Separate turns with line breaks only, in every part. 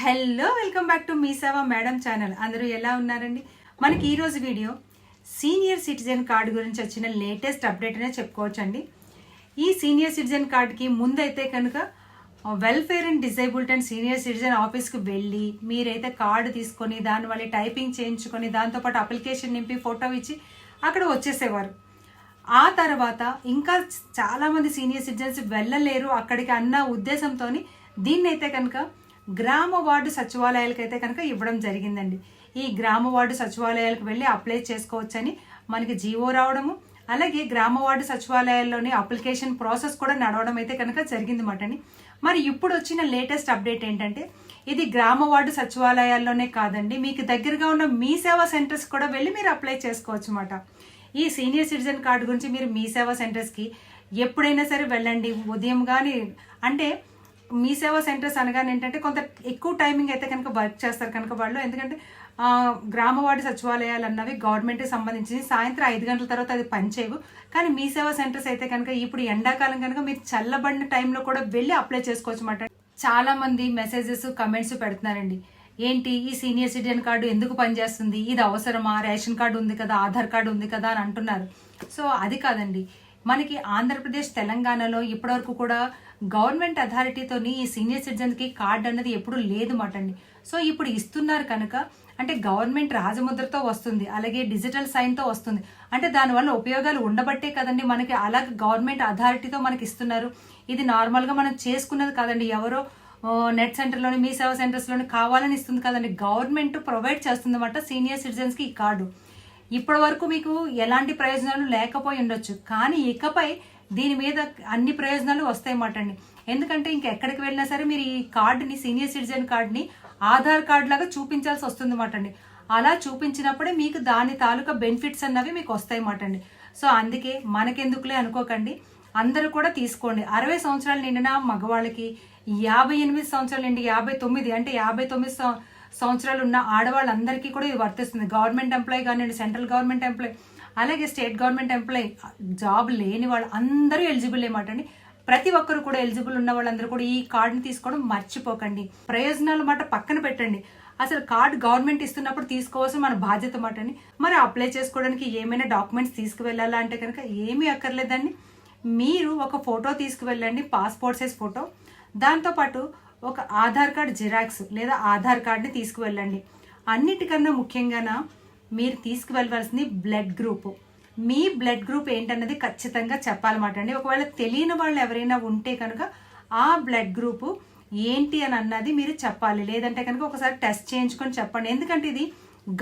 hello welcome back to Mee Seva madam channel అందరూ ఎలా ఉన్నారండి మనకి ఈరోజు వీడియో సీనియర్ సిటిజన్ కార్డు గురించి వచ్చిన లేటెస్ట్ అప్డేట్ అనే చెప్పుకోవచ్చండి ఈ సీనియర్ సిటిజన్ కార్డుకి ముందైతే కనుక welfare and disabled and senior citizen ఆఫీస్కి వెళ్ళి మీరైతే కార్డు తీసుకొని దాని వల్ల టైపింగ్ చేయించుకొని దాంతోపాటు అప్లికేషన్ నింపి ఫోటో ఇచ్చి అక్కడ వచ్చేసేవారు ఆ తర్వాత ఇంకా చాలామంది సీనియర్ సిటిజన్స్ వెళ్ళలేరు అక్కడికి అన్న ఉద్దేశంతో దీన్నైతే కనుక గ్రామ వార్డు సచివాలయాలకు అయితే కనుక ఇవ్వడం జరిగిందండి ఈ గ్రామ వార్డు సచివాలయాలకు వెళ్ళి అప్లై చేసుకోవచ్చని మనకి జీవో రావడము అలాగే గ్రామ వార్డు సచివాలయాల్లోని అప్లికేషన్ ప్రాసెస్ కూడా నడవడం అయితే కనుక జరిగింది మాటని మరి ఇప్పుడు వచ్చిన లేటెస్ట్ అప్డేట్ ఏంటంటే ఇది గ్రామ వార్డు సచివాలయాల్లోనే కాదండి మీకు దగ్గరగా ఉన్న మీ సేవా సెంటర్స్ కూడా వెళ్ళి మీరు అప్లై చేసుకోవచ్చు అన్నమాట ఈ సీనియర్ సిటిజన్ కార్డు గురించి మీరు మీ సేవా సెంటర్స్కి ఎప్పుడైనా సరే వెళ్ళండి ఉదయం కానీ అంటే మీ సేవా సెంటర్స్ అనగానే ఏంటంటే కొంత ఎక్కువ టైమింగ్ అయితే కనుక వర్క్ చేస్తారు కనుక వాళ్ళు ఎందుకంటే గ్రామ వార్డు సచివాలయాలు అన్నవి గవర్నమెంట్కి సంబంధించి సాయంత్రం ఐదు గంటల తర్వాత అది పనిచేయవు కానీ మీ సేవా సెంటర్స్ అయితే కనుక ఇప్పుడు ఎండాకాలం కనుక మీరు చల్లబడిన టైంలో కూడా వెళ్ళి అప్లై చేసుకోవచ్చు చాలా చాలామంది మెసేజెస్ కమెంట్స్ పెడుతున్నారండి ఏంటి ఈ సీనియర్ సిటిజన్ కార్డు ఎందుకు పనిచేస్తుంది ఇది అవసరమా రేషన్ కార్డు ఉంది కదా ఆధార్ కార్డు ఉంది కదా అని అంటున్నారు సో అది కాదండి మనకి ఆంధ్రప్రదేశ్ తెలంగాణలో ఇప్పటివరకు కూడా గవర్నమెంట్ అథారిటీతోని ఈ సీనియర్ సిటిజన్కి కార్డు అన్నది ఎప్పుడు లేదు అండి సో ఇప్పుడు ఇస్తున్నారు కనుక అంటే గవర్నమెంట్ రాజముద్రతో వస్తుంది అలాగే డిజిటల్ సైన్తో వస్తుంది అంటే దానివల్ల ఉపయోగాలు ఉండబట్టే కదండి మనకి అలాగే గవర్నమెంట్ అథారిటీతో మనకి ఇస్తున్నారు ఇది నార్మల్గా మనం చేసుకున్నది కదండి ఎవరో నెట్ సెంటర్లోని మీ సేవ సెంటర్స్లోని కావాలని ఇస్తుంది కదండి గవర్నమెంట్ ప్రొవైడ్ చేస్తుందన్నమాట సీనియర్ సిటిజన్స్కి ఈ కార్డు ఇప్పటి వరకు మీకు ఎలాంటి ప్రయోజనాలు లేకపోయి ఉండొచ్చు కానీ ఇకపై దీని మీద అన్ని ప్రయోజనాలు వస్తాయన్నమాట అండి ఎందుకంటే ఇంక ఎక్కడికి వెళ్ళినా సరే మీరు ఈ కార్డుని సీనియర్ సిటిజన్ కార్డుని ఆధార్ కార్డు లాగా చూపించాల్సి వస్తుంది మాట అండి అలా చూపించినప్పుడే మీకు దాని తాలూకా బెనిఫిట్స్ అన్నవి మీకు వస్తాయన్నమాట అండి సో అందుకే మనకెందుకులే అనుకోకండి అందరూ కూడా తీసుకోండి అరవై సంవత్సరాలు నిండిన మగవాళ్ళకి యాభై ఎనిమిది సంవత్సరాలు నిండి యాభై తొమ్మిది అంటే యాభై తొమ్మిది సంవత్సరాలు ఉన్న ఆడవాళ్ళందరికీ కూడా ఇది వర్తిస్తుంది గవర్నమెంట్ ఎంప్లాయీ కానివ్వండి సెంట్రల్ గవర్నమెంట్ ఎంప్లాయీ అలాగే స్టేట్ గవర్నమెంట్ ఎంప్లాయీ జాబ్ లేని వాళ్ళు అందరూ ఎలిజిబుల్ ఏమాట అండి ప్రతి ఒక్కరు కూడా ఎలిజిబుల్ ఉన్న వాళ్ళందరూ కూడా ఈ కార్డుని తీసుకోవడం మర్చిపోకండి ప్రయోజనాలు మాట పక్కన పెట్టండి అసలు కార్డు గవర్నమెంట్ ఇస్తున్నప్పుడు తీసుకోవాల్సిన మన బాధ్యత మాట అండి మరి అప్లై చేసుకోవడానికి ఏమైనా డాక్యుమెంట్స్ తీసుకువెళ్ళాలా అంటే కనుక ఏమీ అక్కర్లేదండి మీరు ఒక ఫోటో తీసుకువెళ్ళండి పాస్పోర్ట్ సైజ్ ఫోటో దాంతోపాటు ఒక ఆధార్ కార్డ్ జిరాక్స్ లేదా ఆధార్ కార్డ్ని తీసుకువెళ్ళండి అన్నిటికన్నా ముఖ్యంగా మీరు తీసుకువెళ్ళవలసింది బ్లడ్ గ్రూప్ మీ బ్లడ్ గ్రూప్ ఏంటన్నది ఖచ్చితంగా చెప్పాలన్నమాట అండి ఒకవేళ తెలియని వాళ్ళు ఎవరైనా ఉంటే కనుక ఆ బ్లడ్ గ్రూప్ ఏంటి అని అన్నది మీరు చెప్పాలి లేదంటే కనుక ఒకసారి టెస్ట్ చేయించుకొని చెప్పండి ఎందుకంటే ఇది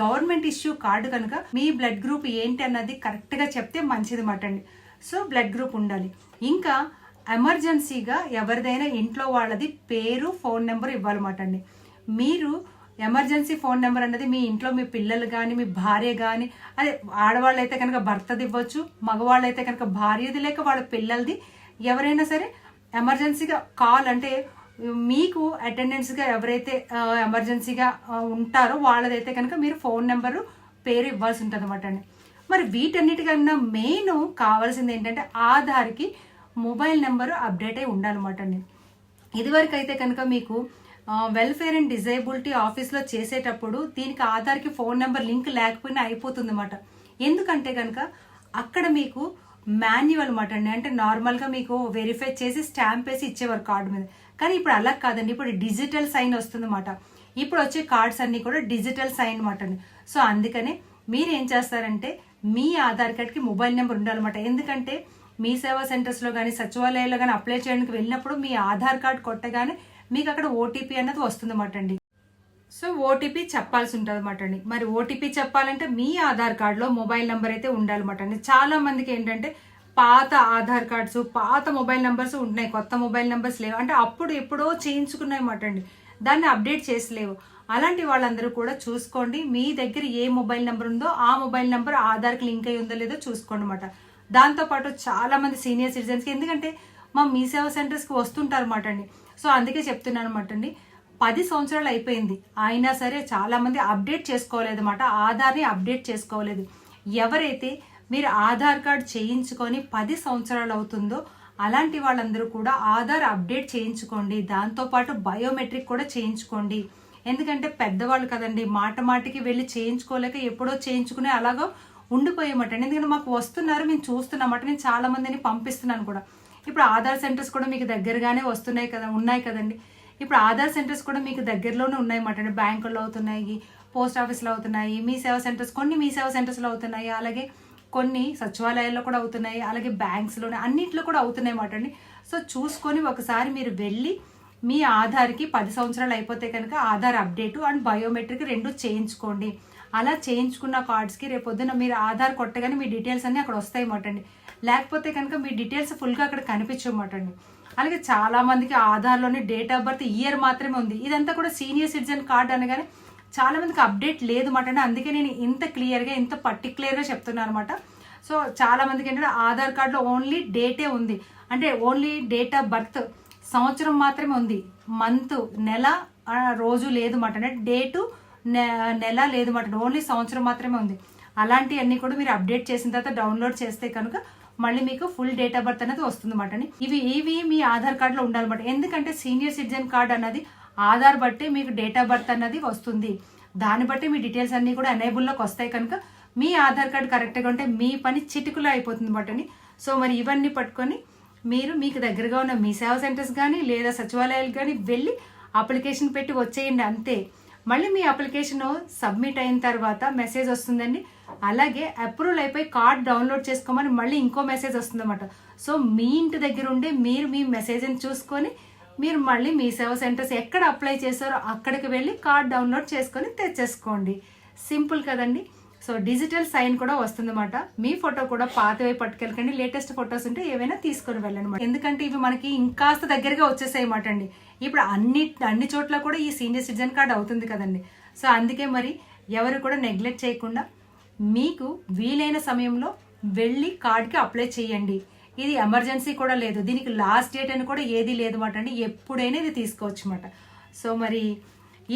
గవర్నమెంట్ ఇష్యూ కార్డు కనుక మీ బ్లడ్ గ్రూప్ ఏంటి అన్నది కరెక్ట్గా చెప్తే మంచిది అండి సో బ్లడ్ గ్రూప్ ఉండాలి ఇంకా ఎమర్జెన్సీగా ఎవరిదైనా ఇంట్లో వాళ్ళది పేరు ఫోన్ నెంబర్ ఇవ్వాలన్నమాట అండి మీరు ఎమర్జెన్సీ ఫోన్ నెంబర్ అనేది మీ ఇంట్లో మీ పిల్లలు కానీ మీ భార్య కానీ అదే ఆడవాళ్ళు అయితే కనుక భర్తది ఇవ్వచ్చు మగవాళ్ళు అయితే కనుక భార్యది లేక వాళ్ళ పిల్లలది ఎవరైనా సరే ఎమర్జెన్సీగా కాల్ అంటే మీకు అటెండెన్స్గా ఎవరైతే ఎమర్జెన్సీగా ఉంటారో వాళ్ళదైతే కనుక మీరు ఫోన్ నెంబరు పేరు ఇవ్వాల్సి ఉంటుంది అనమాట అండి మరి వీటన్నిటికన్నా మెయిన్ కావాల్సింది ఏంటంటే ఆధార్కి మొబైల్ నెంబరు అప్డేట్ అయి ఉండాలన్నమాట అండి ఇదివరకు అయితే కనుక మీకు వెల్ఫేర్ అండ్ డిజేబిలిటీ ఆఫీస్లో చేసేటప్పుడు దీనికి ఆధార్కి ఫోన్ నెంబర్ లింక్ లేకపోయినా అయిపోతుంది అనమాట ఎందుకంటే కనుక అక్కడ మీకు మాన్యువల్ అనమాట అండి అంటే నార్మల్గా మీకు వెరిఫై చేసి స్టాంప్ వేసి ఇచ్చేవారు కార్డు మీద కానీ ఇప్పుడు అలా కాదండి ఇప్పుడు డిజిటల్ సైన్ వస్తుంది అన్నమాట ఇప్పుడు వచ్చే కార్డ్స్ అన్నీ కూడా డిజిటల్ సైన్ అనమాట అండి సో అందుకనే మీరు ఏం చేస్తారంటే మీ ఆధార్ కార్డ్కి మొబైల్ నెంబర్ ఉండాలన్నమాట ఎందుకంటే మీ సేవా సెంటర్స్లో కానీ సచివాలయాల్లో కానీ అప్లై చేయడానికి వెళ్ళినప్పుడు మీ ఆధార్ కార్డ్ కొట్టగానే మీకు అక్కడ ఓటీపీ వస్తుంది వస్తుందన్నమాట అండి సో ఓటీపీ చెప్పాల్సి ఉంటుంది అనమాట అండి మరి ఓటీపీ చెప్పాలంటే మీ ఆధార్ కార్డులో మొబైల్ నెంబర్ అయితే ఉండాలన్నమాట అండి చాలా మందికి ఏంటంటే పాత ఆధార్ కార్డ్స్ పాత మొబైల్ నెంబర్స్ ఉంటున్నాయి కొత్త మొబైల్ నెంబర్స్ లేవు అంటే అప్పుడు ఎప్పుడో చేయించుకున్నాయన్నమాట అండి దాన్ని అప్డేట్ చేసలేవు అలాంటి వాళ్ళందరూ కూడా చూసుకోండి మీ దగ్గర ఏ మొబైల్ నెంబర్ ఉందో ఆ మొబైల్ నెంబర్ ఆధార్కి లింక్ అయి ఉందో లేదో చూసుకోండి దాంతో దాంతోపాటు చాలా మంది సీనియర్ సిటిజన్స్కి ఎందుకంటే మా మీ సేవ సెంటర్స్కి వస్తుంటారన్నమాట అండి సో అందుకే చెప్తున్నాను అనమాట అండి పది సంవత్సరాలు అయిపోయింది అయినా సరే చాలామంది అప్డేట్ అనమాట ఆధార్ని అప్డేట్ చేసుకోలేదు ఎవరైతే మీరు ఆధార్ కార్డ్ చేయించుకొని పది సంవత్సరాలు అవుతుందో అలాంటి వాళ్ళందరూ కూడా ఆధార్ అప్డేట్ చేయించుకోండి దాంతోపాటు బయోమెట్రిక్ కూడా చేయించుకోండి ఎందుకంటే పెద్దవాళ్ళు కదండి మాట మాటికి వెళ్ళి చేయించుకోలేక ఎప్పుడో చేయించుకునే అలాగో ఉండిపోయేమాట ఎందుకంటే మాకు వస్తున్నారు మేము చూస్తున్నామట నేను చాలా మందిని పంపిస్తున్నాను కూడా ఇప్పుడు ఆధార్ సెంటర్స్ కూడా మీకు దగ్గరగానే వస్తున్నాయి కదా ఉన్నాయి కదండి ఇప్పుడు ఆధార్ సెంటర్స్ కూడా మీకు దగ్గరలోనే ఉన్నాయి అన్నమాట బ్యాంకుల్లో అవుతున్నాయి పోస్ట్ ఆఫీస్లో అవుతున్నాయి మీ సేవా సెంటర్స్ కొన్ని మీ సేవా సెంటర్స్లో అవుతున్నాయి అలాగే కొన్ని సచివాలయాల్లో కూడా అవుతున్నాయి అలాగే బ్యాంక్స్లోనే అన్నింటిలో కూడా అవుతున్నాయి అన్నమాట అండి సో చూసుకొని ఒకసారి మీరు వెళ్ళి మీ ఆధార్కి పది సంవత్సరాలు అయిపోతే కనుక ఆధార్ అప్డేటు అండ్ బయోమెట్రిక్ రెండు చేయించుకోండి అలా చేయించుకున్న కార్డ్స్కి రేపొద్దున మీరు ఆధార్ కొట్టగానే మీ డీటెయిల్స్ అన్నీ అక్కడ వస్తాయి మాట అండి లేకపోతే కనుక మీ డీటెయిల్స్ ఫుల్గా అక్కడ కనిపించమాట అండి అలాగే చాలామందికి ఆధార్లోని డేట్ ఆఫ్ బర్త్ ఇయర్ మాత్రమే ఉంది ఇదంతా కూడా సీనియర్ సిటిజన్ కార్డ్ అనగానే చాలామందికి అప్డేట్ లేదు మాట అండి అందుకే నేను ఇంత క్లియర్గా ఇంత పర్టికులర్గా చెప్తున్నాను అనమాట సో చాలామందికి ఏంటంటే ఆధార్ కార్డులో ఓన్లీ డేటే ఉంది అంటే ఓన్లీ డేట్ ఆఫ్ బర్త్ సంవత్సరం మాత్రమే ఉంది మంత్ నెల రోజు లేదు మాట అంటే డేటు నెల లేదు మాట ఓన్లీ సంవత్సరం మాత్రమే ఉంది అలాంటివన్నీ కూడా మీరు అప్డేట్ చేసిన తర్వాత డౌన్లోడ్ చేస్తే కనుక మళ్ళీ మీకు ఫుల్ డేట్ ఆఫ్ బర్త్ అనేది వస్తుంది అండి ఇవి ఇవి మీ ఆధార్ కార్డులో ఉండాలన్నమాట ఎందుకంటే సీనియర్ సిటిజన్ కార్డ్ అన్నది ఆధార్ బట్టి మీకు డేట్ ఆఫ్ బర్త్ అన్నది వస్తుంది దాన్ని బట్టి మీ డీటెయిల్స్ అన్నీ కూడా ఎనేబుల్లోకి వస్తాయి కనుక మీ ఆధార్ కార్డు కరెక్ట్గా ఉంటే మీ పని చిటుకులు అయిపోతుంది అండి సో మరి ఇవన్నీ పట్టుకొని మీరు మీకు దగ్గరగా ఉన్న మీ సేవా సెంటర్స్ కానీ లేదా సచివాలయాలు కానీ వెళ్ళి అప్లికేషన్ పెట్టి వచ్చేయండి అంతే మళ్ళీ మీ అప్లికేషన్ సబ్మిట్ అయిన తర్వాత మెసేజ్ వస్తుందండి అలాగే అప్రూవల్ అయిపోయి కార్డ్ డౌన్లోడ్ చేసుకోమని మళ్ళీ ఇంకో మెసేజ్ వస్తుందన్నమాట సో మీ ఇంటి దగ్గర ఉండి మీరు మీ మెసేజ్ని చూసుకొని మీరు మళ్ళీ మీ సేవ సెంటర్స్ ఎక్కడ అప్లై చేశారో అక్కడికి వెళ్ళి కార్డ్ డౌన్లోడ్ చేసుకొని తెచ్చేసుకోండి సింపుల్ కదండి సో డిజిటల్ సైన్ కూడా వస్తుందన్నమాట మీ ఫోటో కూడా పాతవే పట్టుకెళ్ళకండి లేటెస్ట్ ఫొటోస్ ఉంటే ఏవైనా తీసుకొని వెళ్ళనమాట ఎందుకంటే ఇవి మనకి ఇంకాస్త దగ్గరగా వచ్చేసాయి మాట అండి ఇప్పుడు అన్ని అన్ని చోట్ల కూడా ఈ సీనియర్ సిటిజన్ కార్డ్ అవుతుంది కదండి సో అందుకే మరి ఎవరు కూడా నెగ్లెక్ట్ చేయకుండా మీకు వీలైన సమయంలో వెళ్ళి కార్డ్కి అప్లై చేయండి ఇది ఎమర్జెన్సీ కూడా లేదు దీనికి లాస్ట్ డేట్ అని కూడా ఏది లేదు మాట అండి ఎప్పుడైనా ఇది తీసుకోవచ్చు మాట సో మరి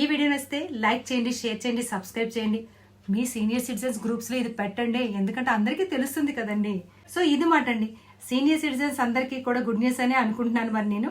ఈ వీడియో నచ్చితే లైక్ చేయండి షేర్ చేయండి సబ్స్క్రైబ్ చేయండి మీ సీనియర్ సిటిజన్స్ గ్రూప్స్లో ఇది పెట్టండి ఎందుకంటే అందరికీ తెలుస్తుంది కదండి సో ఇది మాట అండి సీనియర్ సిటిజన్స్ అందరికీ కూడా గుడ్ న్యూస్ అనే అనుకుంటున్నాను మరి నేను